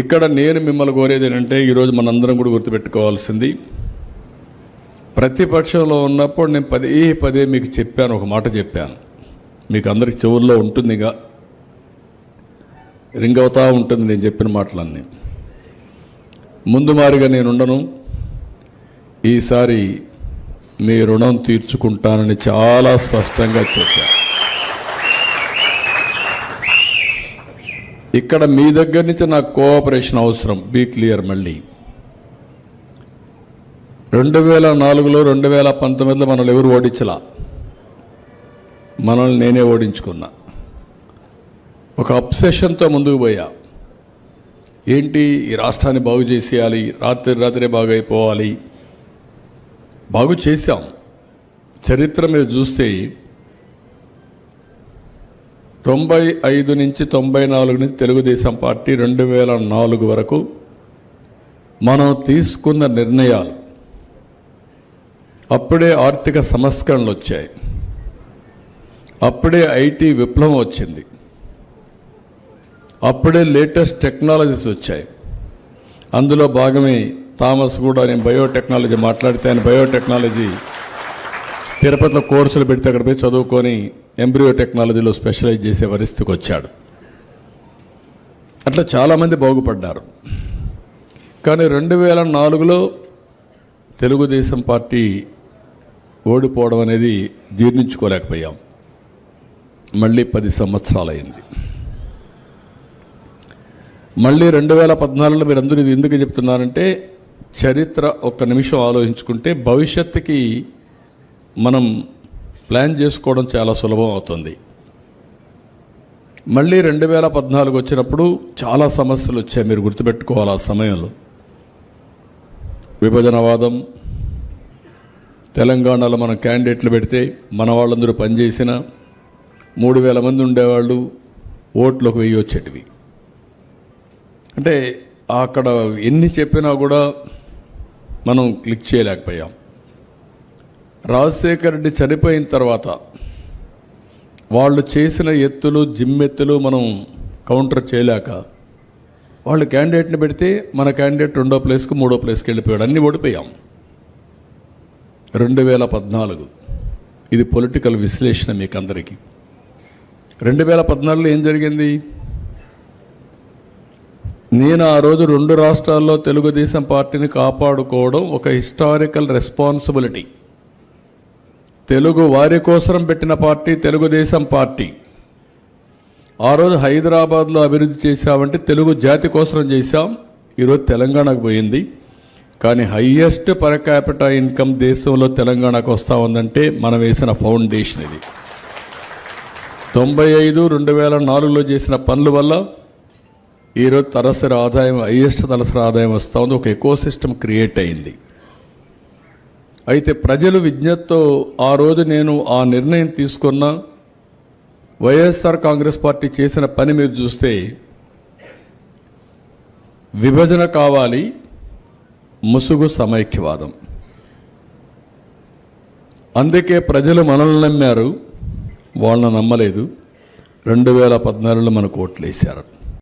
ఇక్కడ నేను మిమ్మల్ని కోరేది ఏంటంటే ఈరోజు మనందరం కూడా గుర్తుపెట్టుకోవాల్సింది ప్రతిపక్షంలో ఉన్నప్పుడు నేను పదే పదే మీకు చెప్పాను ఒక మాట చెప్పాను. మీకు అందరికి చెవుల్లో ఉంటుందిగా రింగ్ అవుతూ ఉంటుంది నేను చెప్పిన మాటలన్నీ. ముందు మారిగా నేను ఉండను ఈసారి మీ రుణం తీర్చుకుంటానని చాలా స్పష్టంగా చెప్పాను. ఇక్కడ మీ దగ్గర నుంచి నాకు కోఆపరేషన్ అవసరం. బీ క్లియర్ మళ్ళీ. రెండు వేల నాలుగులో రెండు వేల పంతొమ్మిదిలో మనల్ని ఎవరు ఓడించలా? మనల్ని నేనే ఓడించుకున్నా. ఒక అప్సెషన్తో ముందుకు పోయా. ఏంటి? ఈ రాష్ట్రాన్ని బాగు చేసేయాలి రాత్రి రాత్రే బాగు అయిపోవాలి. బాగు చేశాం. చరిత్ర మీరు చూస్తే తొంభై ఐదు నుంచి తొంభై నాలుగు నుంచి తెలుగుదేశం పార్టీ రెండు వేల నాలుగు వరకు మనం తీసుకున్న నిర్ణయాలు అప్పుడే ఆర్థిక సంస్కరణలు వచ్చాయి. అప్పుడే ఐటీ విప్లవం వచ్చింది. అప్పుడే లేటెస్ట్ టెక్నాలజీస్ వచ్చాయి. అందులో భాగమే థామస్ కూడా నేను బయోటెక్నాలజీ మాట్లాడితే ఆయన బయోటెక్నాలజీ తిరుపతిలో కోర్సులు పెడితే అక్కడ పోయి చదువుకొని ఎంబ్రియో టెక్నాలజీలో స్పెషలైజ్ చేసే పరిస్థితికి వచ్చాడు. అట్లా చాలామంది బాగుపడ్డారు. కానీ రెండు వేల నాలుగులో తెలుగుదేశం పార్టీ ఓడిపోవడం అనేది జీర్ణించుకోలేకపోయాం. మళ్ళీ పది సంవత్సరాలైంది. మళ్ళీ రెండు వేల పద్నాలుగులో మీరు అందరూ ఇది ఎందుకు చెప్తున్నారంటే చరిత్ర ఒక్క నిమిషం ఆలోచించుకుంటే భవిష్యత్తుకి మనం ప్లాన్ చేసుకోవడం చాలా సులభం అవుతుంది. మళ్ళీ రెండు వేల పద్నాలుగు వచ్చినప్పుడు చాలా సమస్యలు వచ్చాయి. మీరు గుర్తుపెట్టుకోవాలి ఆ సమయంలో. విభజనవాదం తెలంగాణలో మనం క్యాండిడేట్లు పెడితే మన వాళ్ళందరూ పనిచేసిన మూడు వేల మంది ఉండేవాళ్ళు ఓట్లకు వెయ్యి వచ్చేటివి. అంటే అక్కడ ఎన్ని చెప్పినా కూడా మనం క్లిక్ చేయలేకపోయాం. రాజశేఖర్ రెడ్డి చనిపోయిన తర్వాత వాళ్ళు చేసిన ఎత్తులు జిమ్మెత్తులు మనం కౌంటర్ చేయలేక వాళ్ళు క్యాండిడేట్ని పెడితే మన క్యాండిడేట్ రెండో ప్లేస్కి మూడో ప్లేస్కి వెళ్ళిపోయాడు. అన్నీ ఓడిపోయాం. రెండు వేల పద్నాలుగు. ఇది పొలిటికల్ విశ్లేషణ మీకు అందరికీ. రెండు వేల పద్నాలుగులో ఏం జరిగింది? నేను ఆ రోజు రెండు రాష్ట్రాల్లో తెలుగుదేశం పార్టీని కాపాడుకోవడం ఒక హిస్టారికల్ రెస్పాన్సిబిలిటీ. తెలుగు వారి కోసం పెట్టిన పార్టీ తెలుగుదేశం పార్టీ. ఆ రోజు హైదరాబాద్లో అభివృద్ధి చేశామంటే తెలుగు జాతి కోసం చేశాం. ఈరోజు తెలంగాణకు పోయింది. కానీ హయ్యెస్ట్ పర్ క్యాపిటల్ ఇన్కమ్ దేశంలో తెలంగాణకు వస్తూ ఉందంటే మనం వేసిన ఫౌండేషన్ ఇది. తొంభై ఐదు రెండు వేల నాలుగులో చేసిన పనుల వల్ల ఈరోజు తలసరి ఆదాయం హయ్యెస్ట్ తలసరి ఆదాయం వస్తూ ఉంది. ఒక ఎకో సిస్టమ్ క్రియేట్ అయింది. అయితే ప్రజలు విజ్ఞతతో ఆ రోజు నేను ఆ నిర్ణయం తీసుకున్న వైఎస్ఆర్ కాంగ్రెస్ పార్టీ చేసిన పని మీరు చూస్తే విభజన కావాలి ముసుగు సమైక్యవాదం. అందుకే ప్రజలు మనల్ని నమ్మారు వాళ్ళని నమ్మలేదు. రెండు వేల పద్నాలుగులో మనకు ఓట్లేశారు